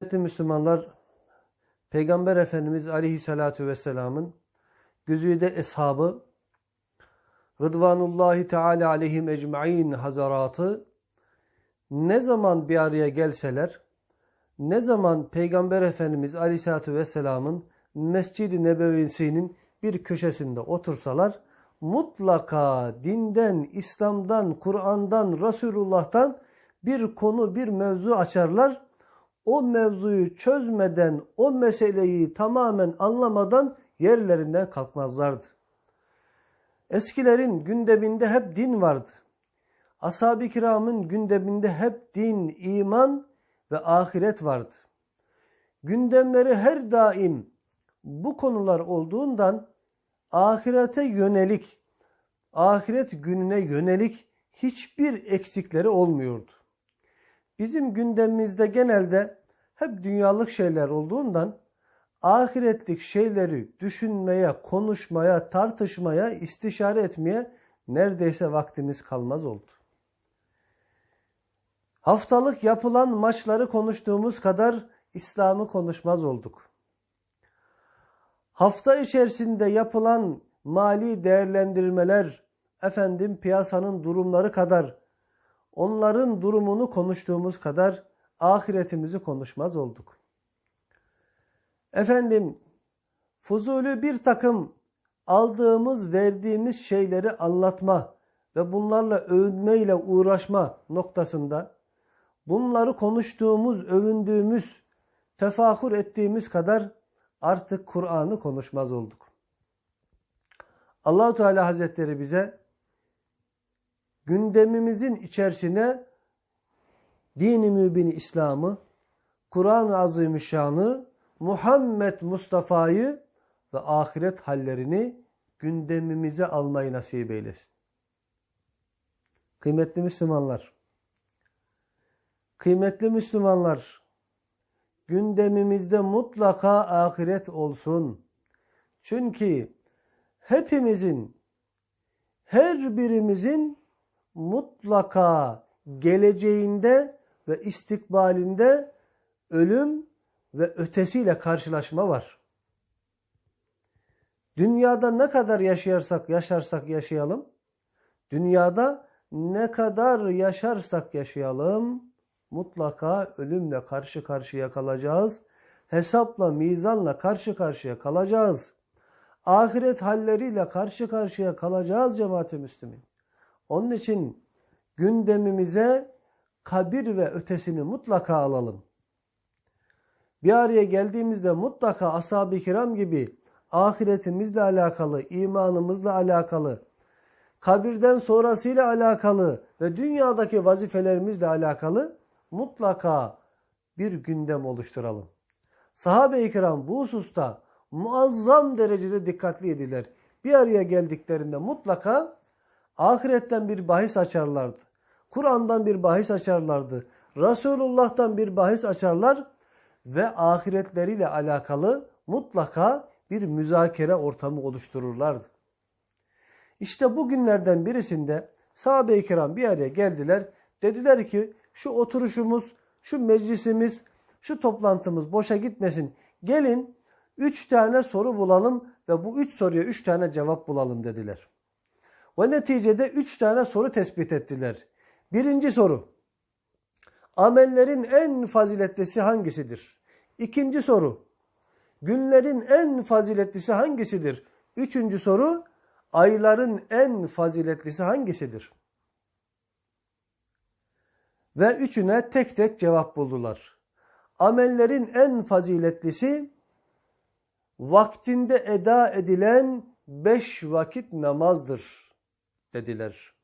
Kıymetli Müslümanlar, Peygamber Efendimiz Aleyhisselatü Vesselam'ın güzide eshabı, Rıdvanullahi Teala aleyhim ecmain hazaratı ne zaman bir araya gelseler, ne zaman Peygamber Efendimiz Aleyhisselatü Vesselam'ın Mescid-i Nebevisinin bir köşesinde otursalar, mutlaka dinden, İslam'dan, Kur'an'dan, Resulullah'tan bir konu, bir mevzu açarlar o mevzuyu çözmeden, o meseleyi tamamen anlamadan yerlerinden kalkmazlardı. Eskilerin gündeminde hep din vardı. Ashab-ı kiramın gündeminde hep din, iman ve ahiret vardı. Gündemleri her daim bu konular olduğundan ahirete yönelik, ahiret gününe yönelik hiçbir eksikleri olmuyordu. Bizim gündemimizde genelde hep dünyalık şeyler olduğundan ahiretlik şeyleri düşünmeye, konuşmaya, tartışmaya, istişare etmeye neredeyse vaktimiz kalmaz oldu. Haftalık yapılan maçları konuştuğumuz kadar İslam'ı konuşmaz olduk. Hafta içerisinde yapılan mali değerlendirmeler, efendim piyasanın durumları kadar onların durumunu konuştuğumuz kadar ahiretimizi konuşmaz olduk. Efendim, fuzulü bir takım aldığımız, verdiğimiz şeyleri anlatma ve bunlarla övünmeyle uğraşma noktasında bunları konuştuğumuz, övündüğümüz, tefahür ettiğimiz kadar artık Kur'an'ı konuşmaz olduk. Allahu Teala Hazretleri bize gündemimizin içerisine dini mübini İslam'ı, Kur'an-ı Azimüşşan'ı, Muhammed Mustafa'yı ve ahiret hallerini gündemimize almayı nasip eylesin. Kıymetli Müslümanlar, kıymetli Müslümanlar, gündemimizde mutlaka ahiret olsun. Çünkü hepimizin, her birimizin mutlaka geleceğinde ve istikbalinde ölüm ve ötesiyle karşılaşma var. Dünyada ne kadar yaşarsak yaşarsak yaşayalım, dünyada ne kadar yaşarsak yaşayalım, mutlaka ölümle karşı karşıya kalacağız. Hesapla, mizanla karşı karşıya kalacağız. Ahiret halleriyle karşı karşıya kalacağız cemaat-i Müslümin. Onun için gündemimize kabir ve ötesini mutlaka alalım. Bir araya geldiğimizde mutlaka ashab-ı kiram gibi ahiretimizle alakalı, imanımızla alakalı, kabirden sonrasıyla alakalı ve dünyadaki vazifelerimizle alakalı mutlaka bir gündem oluşturalım. Sahabe-i kiram bu hususta muazzam derecede dikkatli idiler. Bir araya geldiklerinde mutlaka ahiretten bir bahis açarlardı. Kur'an'dan bir bahis açarlardı. Resulullah'tan bir bahis açarlar ve ahiretleriyle alakalı mutlaka bir müzakere ortamı oluştururlardı. İşte bugünlerden birisinde sahabe-i kiram bir araya geldiler. Dediler ki şu oturuşumuz, şu meclisimiz, şu toplantımız boşa gitmesin. Gelin üç tane soru bulalım ve bu üç soruya üç tane cevap bulalım dediler. Ve neticede üç tane soru tespit ettiler. Birinci soru. Amellerin en faziletlisi hangisidir? İkinci soru. Günlerin en faziletlisi hangisidir? Üçüncü soru. Ayların en faziletlisi hangisidir? Ve üçüne tek tek cevap buldular. Amellerin en faziletlisi vaktinde eda edilen beş vakit namazdır dediler.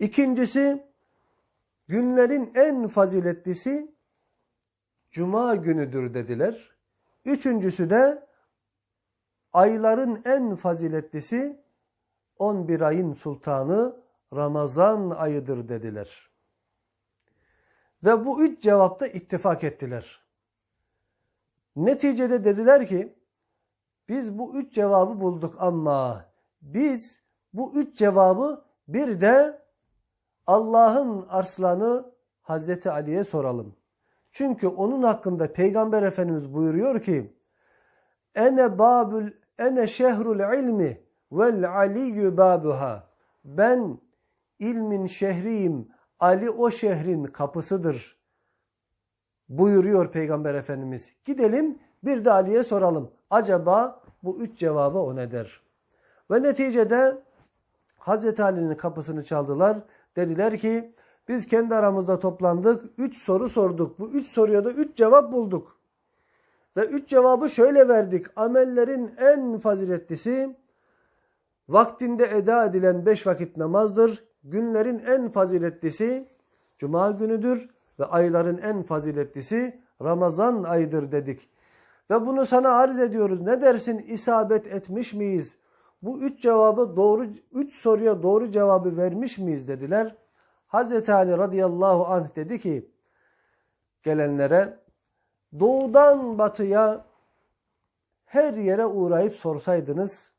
İkincisi günlerin en faziletlisi cuma günüdür dediler. Üçüncüsü de ayların en faziletlisi 11 ayın sultanı Ramazan ayıdır dediler. Ve bu üç cevapta ittifak ettiler. Neticede dediler ki biz bu üç cevabı bulduk ama biz bu üç cevabı bir de Allah'ın arslanı Hazreti Ali'ye soralım. Çünkü onun hakkında Peygamber Efendimiz buyuruyor ki Ene babul ene şehrul ilmi vel aliyyü babuha. Ben ilmin şehriyim. Ali o şehrin kapısıdır. Buyuruyor Peygamber Efendimiz. Gidelim bir de Ali'ye soralım. Acaba bu üç cevabı o ne der? Ve neticede Hazreti Ali'nin kapısını çaldılar. Dediler ki biz kendi aramızda toplandık. Üç soru sorduk. Bu üç soruya da üç cevap bulduk. Ve üç cevabı şöyle verdik. Amellerin en faziletlisi vaktinde eda edilen beş vakit namazdır. Günlerin en faziletlisi cuma günüdür. Ve ayların en faziletlisi Ramazan ayıdır dedik. Ve bunu sana arz ediyoruz. Ne dersin isabet etmiş miyiz? Bu üç cevabı doğru, üç soruya doğru cevabı vermiş miyiz dediler. Hazreti Ali radıyallahu anh dedi ki gelenlere doğudan batıya her yere uğrayıp sorsaydınız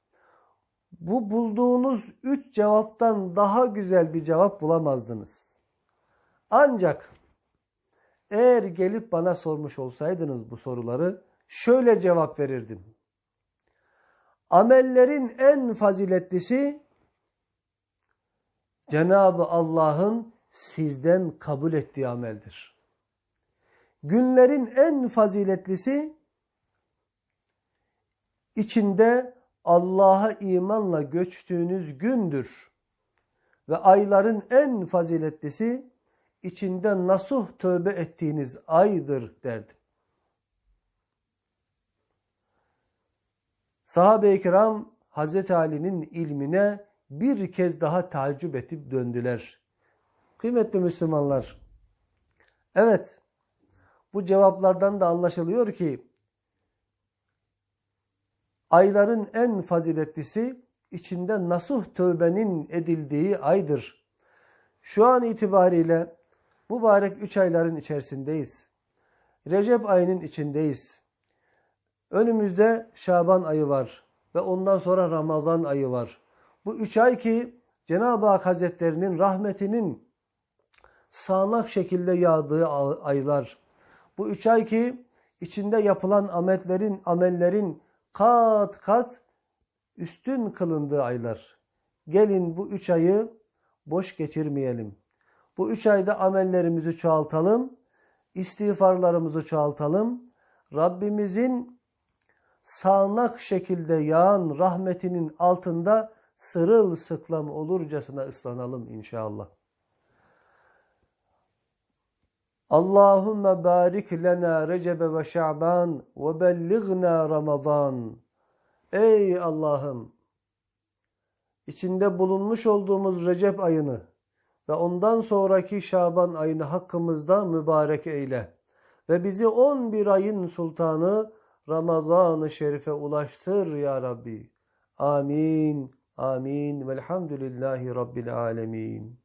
bu bulduğunuz üç cevaptan daha güzel bir cevap bulamazdınız. Ancak eğer gelip bana sormuş olsaydınız bu soruları şöyle cevap verirdim. Amellerin en faziletlisi Cenab-ı Allah'ın sizden kabul ettiği ameldir. Günlerin en faziletlisi içinde Allah'a imanla göçtüğünüz gündür. Ve ayların en faziletlisi içinde nasuh tövbe ettiğiniz aydır derdi. Sahabe-i kiram Hazreti Ali'nin ilmine bir kez daha tacip edip döndüler. Kıymetli Müslümanlar, evet bu cevaplardan da anlaşılıyor ki ayların en faziletlisi içinde nasuh tövbenin edildiği aydır. Şu an itibariyle mübarek üç ayların içerisindeyiz. Recep ayının içindeyiz. Önümüzde Şaban ayı var ve ondan sonra Ramazan ayı var. Bu üç ay ki Cenab-ı Hak Hazretlerinin rahmetinin sağanak şekilde yağdığı aylar. Bu üç ay ki içinde yapılan amellerin, amellerin kat kat üstün kılındığı aylar. Gelin bu üç ayı boş geçirmeyelim. Bu üç ayda amellerimizi çoğaltalım, istiğfarlarımızı çoğaltalım. Rabbimizin sağanak şekilde yağan rahmetinin altında sırılsıklam olurcasına ıslanalım inşallah. Allahümme barik lena Recebe ve Şaban ve bellighna Ramazan. Ey Allah'ım! içinde bulunmuş olduğumuz Recep ayını ve ondan sonraki Şaban ayını hakkımızda mübarek eyle. Ve bizi 11 ayın sultanı Ramazan-ı Şerif'e ulaştır ya Rabbi. Amin. Amin. Velhamdülillahi Rabbil alemin.